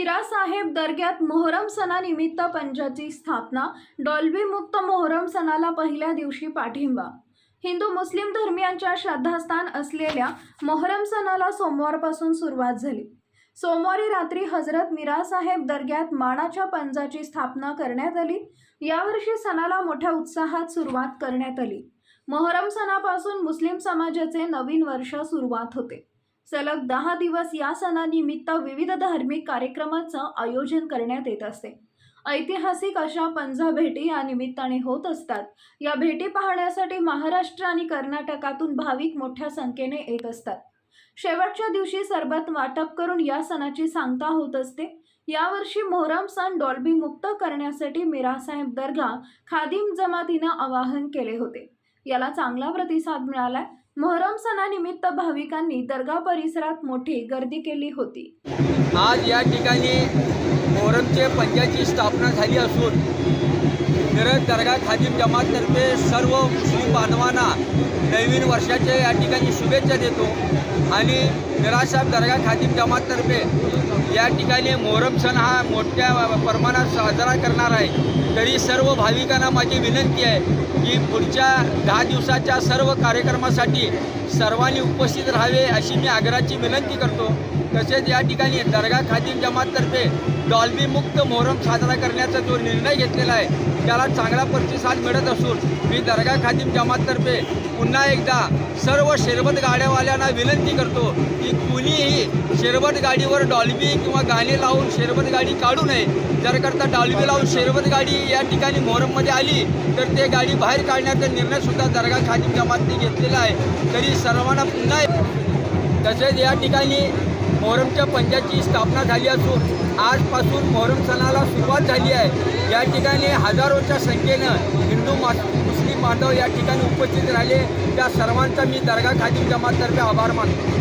मिरासाहेब मीरा साहेब दर्ग्यात मोहरम सणानिमित्त पंजाची स्थापना डॉल्बीमुक्त मोहरम सणाला पहिल्या दिवशी पाठिंबा. हिंदू मुस्लिम धर्मियांच्या श्रद्धास्थान असलेल्या मोहरम सणाला सोमवारपासून सुरुवात झाली. सोमवारी रात्री हजरत मिरासाहेब दर्ग्यात मानाच्या पंजाची स्थापना करण्यात आली. यावर्षी सणाला मोठ्या उत्साहात सुरुवात करण्यात आली. मोहरम सणापासून मुस्लिम समाजाचे नवीन वर्ष सुरुवात होते. सलग दहा दिवस या सणानिमित्त विविध धार्मिक कार्यक्रमाचं आयोजन करण्यात येत असते. ऐतिहासिक अशा पंजा भेटी या निमित्ताने होत असतात. या भेटी पाहण्यासाठी महाराष्ट्र आणि कर्नाटकातून भाविक मोठ्या संख्येने येत असतात. शेवटच्या दिवशी सरबत वाटप करून या सणाची सांगता होत असते. यावर्षी मोहरम सण डॉल्बी मुक्त करण्यासाठी मिरासाहेब दर्गा खादिम जमातीनं आवाहन केले होते. याला चांगला प्रतिसाद मिळालाय. मोहरम सणानिमित्त भाविकांनी दर्गा परिसरात मोठी गर्दी केली होती. आज या ठिकाणी मोहरमचे पंजाची स्थापना झाली असून मिरज दर्गा खादिम जमाततर्फे सर्व मुस्लिम बांधवांना नवीन वर्षाच्या या ठिकाणी शुभेच्छा देतो. आणि मिरासाहेब दर्गा खादिम जमाततर्फे या ठिकाणी मोहरम सण हा मोठ्या प्रमाणात साजरा करणार आहे. तरी सर्व भाविकांना माझी विनंती आहे की पुढच्या दहा दिवसाच्या सर्व कार्यक्रमासाठी सर्वांनी उपस्थित राहावे अशी मी आग्रहाची विनंती करतो. तसेच या ठिकाणी दर्गा खादीम जमाततर्फे डॉल्बी मुक्त मोहरम साजरा करण्याचा जो निर्णय घेतलेला आहे त्याला चांगला प्रतिसाद मिळत असून मी दर्गा खादीम जमाततर्फे पुन्हा एकदा सर्व शेरबत गाड्यावाल्यांना विनंती करतो की कुणीही शेरबत गाडीवर डॉल्बी किंवा गाणे लावून शेरबत गाडी काढू नये. जर करता डॉल्बी लावून शेरबत गाडी या ठिकाणी मोहरममध्ये आली तर ते गाडी बाहेर काढण्याचा निर्णयसुद्धा दर्गा खादीम जमातने घेतलेला आहे. तरी सर्वांना पुन्हा तसेच या ठिकाणी मोहरमच्या पंचायतची स्थापना झाली असून आजपासून मोहरम सणाला सुरुवात झाली आहे. या ठिकाणी हजारोच्या संख्येनं हिंदू मा मुस्लिम बांधव या ठिकाणी उपस्थित राहिले. त्या सर्वांचा मी दर्गा खादी जमाततर्फे आभार मानतो.